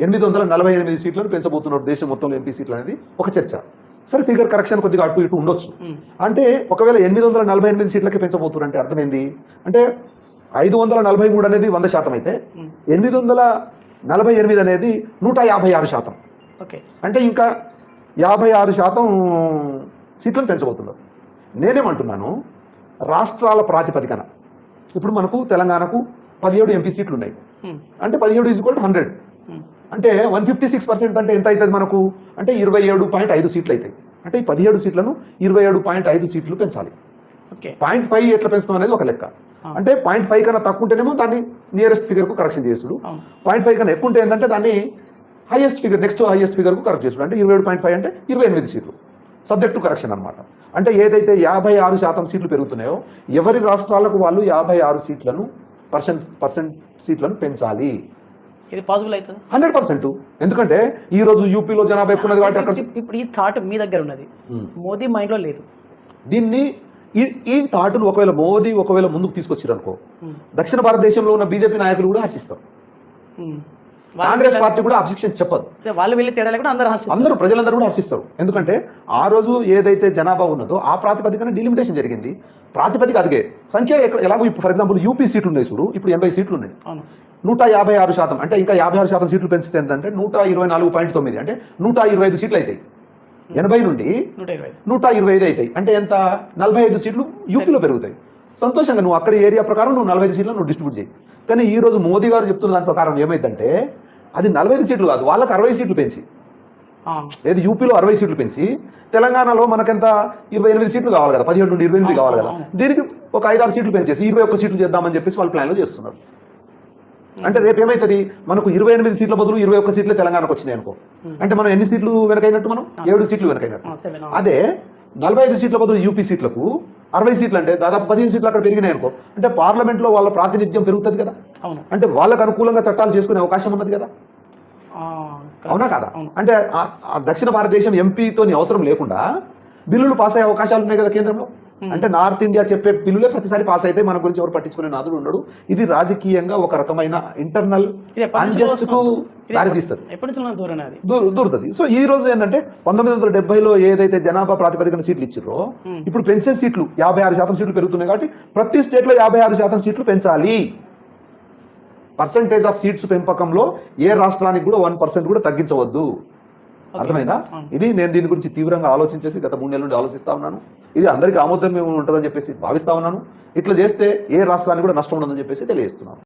ఎనిమిది వందల నలభై ఎనిమిది సీట్లను పెంచబోతున్నారు దేశం మొత్తంలో ఎంపీ సీట్లు అనేది ఒక చర్చ. సరే ఫిగర్ కరెక్షన్ కొద్దిగా అటు ఇటు ఉండొచ్చు. అంటే ఒకవేళ ఎనిమిది వందల నలభై ఎనిమిది సీట్లకి పెంచబోతున్నారు అంటే అర్థమైంది? అంటే ఐదు వందల నలభై మూడు అనేది వంద శాతం అయితే. ఎనిమిది వందల నలభై ఎనిమిది అనేది నూట యాభై ఆరు శాతం. ఓకే. అంటే ఇంకా యాభై ఆరు శాతం సీట్లను పెంచబోతున్నారు. నేనేమంటున్నాను? రాష్ట్రాల ప్రాతిపదికన. ఇప్పుడు మనకు తెలంగాణకు పదిహేడు ఎంపీ సీట్లు ఉన్నాయి. అంటే పదిహేడు ఈజ్ ఈక్వల్ హండ్రెడ్. అంటే వన్ ఫిఫ్టీ సిక్స్ పర్సెంట్ అంటే ఎంత అవుతుంది మనకు? అంటే ఇరవై ఏడు పాయింట్ ఐదు సీట్లు అవుతాయి అంటే ఈ పదిహేడు సీట్లను ఇరవై ఏడు పాయింట్ ఐదు సీట్లు పెంచాలి. ఓకే. పాయింట్ ఫైవ్ ఎట్లా పెంచుతాం అనేది ఒక లెక్క. అంటే పాయింట్ ఫైవ్ కన్నా తక్కువ ఉంటేనేమో దాన్ని నియరెస్ట్ ఫిగర్కు కరెక్షన్ చేసుడు పాయింట్ ఫైవ్ కన్నా ఎక్కువ ఉంటే ఏంటంటే దాన్ని హైయెస్ట్ ఫిగర్ నెక్స్ట్ హైయెస్ట్ ఫిగర్కు కరెక్ట్ చేసుడు అంటే ఇరవై ఏడు పాయింట్ ఫైవ్ అంటే ఇరవై ఎనిమిది సీట్లు. సబ్జెక్ట్ టు కరెక్షన్ అనమాట అంటే ఏదైతే యాభై ఆరు శాతం సీట్లు పెరుగుతున్నాయో ఎవరి రాష్ట్రాలకు వాళ్ళు యాభై ఆరు సీట్లను పర్సెంట్ పర్సెంట్ సీట్లను పెంచాలి? ఇది పాసిబుల్ అవుతుంది హండ్రెడ్ పర్సెంట్ ఎందుకంటే ఈ రోజు యూపీలో జనాభా ఎక్కువ ఉన్నది కాబట్టి అక్కడ ఇప్పుడు ఈ థాట్ మీ దగ్గర ఉన్నది ఉమ్. మోదీ మైండ్లో లేదు దీన్ని ఈ ఈ థాటును ఒకవేళ మోదీ ఒకవేళ ముందుకు తీసుకొచ్చారు అనుకో ఉమ్. దక్షిణ భారతదేశంలో ఉన్న బీజేపీ నాయకులు కూడా హర్షిస్తారు ఉమ్. కాంగ్రెస్ పార్టీ కూడా అబ్జెక్షన్ చెప్పదు. వీళ్ళ- వాళ్ళు తేడా లేకుండా అందరూ. అందరూ ప్రజలందరూ కూడా హర్షిస్తారు ఎందుకంటే ఆ రోజు ఏదైతే జనాభా ఉన్నదో ఆ ప్రాతిపదికన డిలిమిటేషన్ జరిగింది. ప్రాతిపదిక అదిగే. సంఖ్య ఎలాగో ఇప్పుడు ఫర్ ఎగ్జాంపుల్ యూపీ సీట్లు ఉన్నాయి చూడు ఇప్పుడు ఎనభై సీట్లు ఉన్నాయి. నూట యాభై ఆరు శాతం అంటే ఇంకా యాభై ఆరు శాతం సీట్లు పెంచితే ఏంటంటే నూట ఇరవై నాలుగు పాయింట్ తొమ్మిది అంటే నూట ఇరవై ఐదు సీట్లు అవుతాయి ఎనభై నుండి నూట ఇరవై నూట ఇరవై ఐదు అవుతాయి అంటే ఎంత? నలభై ఐదు సీట్లు యూపీలో పెరుగుతాయి. సంతోషంగా నువ్వు అక్కడ ఏరియా ప్రకారం నువ్వు నలభై ఐదు సీట్లు నువ్వు డిస్ట్రిబ్యూట్ చేయి. కానీ ఈ రోజు మోదీ గారు చెప్తున్న దాని ప్రకారం ఏమైందంటే అది నలభై ఐదు సీట్లు కాదు వాళ్ళకి అరవై సీట్లు పెంచి. ఏది యూపీలో అరవై సీట్లు పెంచి తెలంగాణలో మనకెంత ఇరవై ఎనిమిది సీట్లు కావాలి కదా పదిహేడు నుండి ఇరవై ఎనిమిది కావాలి కదా దీనికి ఒక ఐదు ఆరు సీట్లు పెంచేసి ఇరవై ఒక్క సీట్లు చేద్దామని చెప్పేసి వాళ్ళు ప్లాన్లో చేస్తున్నారు. అంటే రేపు ఏమవుతుంది మనకు ఇరవై ఎనిమిది సీట్ల బదులు ఇరవై ఒక్క సీట్లే తెలంగాణకు వచ్చినాయి అనుకో. అంటే మనం ఎన్ని సీట్లు వెనకైనట్టు మనం? ఏడు సీట్లు వెనకైనట్టు. అదే నలభై ఐదు సీట్ల బదులు యూపీ సీట్లకు అరవై సీట్లు అంటే దాదాపు పదిహేను సీట్లు అక్కడ పెరిగినాయి అనుకో అంటే పార్లమెంట్లో వాళ్ళ ప్రాతినిధ్యం పెరుగుతుంది కదా. అవును. అంటే వాళ్ళకు అనుకూలంగా చట్టాలు చేసుకునే అవకాశం ఉన్నది కదా. అవునా కదా. అంటే దక్షిణ భారతదేశం ఎంపీతో అవసరం లేకుండా బిల్లులు పాస్ అయ్యే అవకాశాలు ఉన్నాయి కదా కేంద్రంలో. అంటే నార్త్ ఇండియా చెప్పే బిల్లులే ప్రతిసారి పాస్ అయితే మన గురించి ఎవరు పట్టించుకునే నాదుడు ఉండడు. ఇది రాజకీయంగా ఒక రకమైన ఇంటర్నల్ అన్జస్ట్కు దారితీస్తుంది. ఎప్పటి నుంచి అది. దూరుతుంది. సో ఈ రోజు ఏంటంటే పంతొమ్మిది వందల డెబ్బైలో ఏదైతే జనాభా ప్రాతిపదికన సీట్లు ఇచ్చిర్రో Hmm. ఇప్పుడు పెంచే సీట్లు యాభై ఆరు శాతం సీట్లు పెరుగుతున్నాయి కాబట్టి ప్రతి స్టేట్లో యాభై ఆరు శాతం సీట్లు పెంచాలి. పర్సంటేజ్ ఆఫ్ సీట్స్ పెంపకంలో ఏ రాష్ట్రానికి కూడా వన్ పర్సెంట్ కూడా తగ్గించవద్దు. అర్థమైందా. ఇది నేను దీని గురించి తీవ్రంగా ఆలోచించేసి గత మూడు నెలల నుండి ఆలోచిస్తా ఉన్నాను. ఇది అందరికీ ఆమోదం ఉంటుందని చెప్పేసి భావిస్తా ఉన్నాను. ఇట్లా చేస్తే ఏ రాష్ట్రానికి కూడా నష్టం ఉండదని చెప్పేసి తెలియజేస్తున్నాను.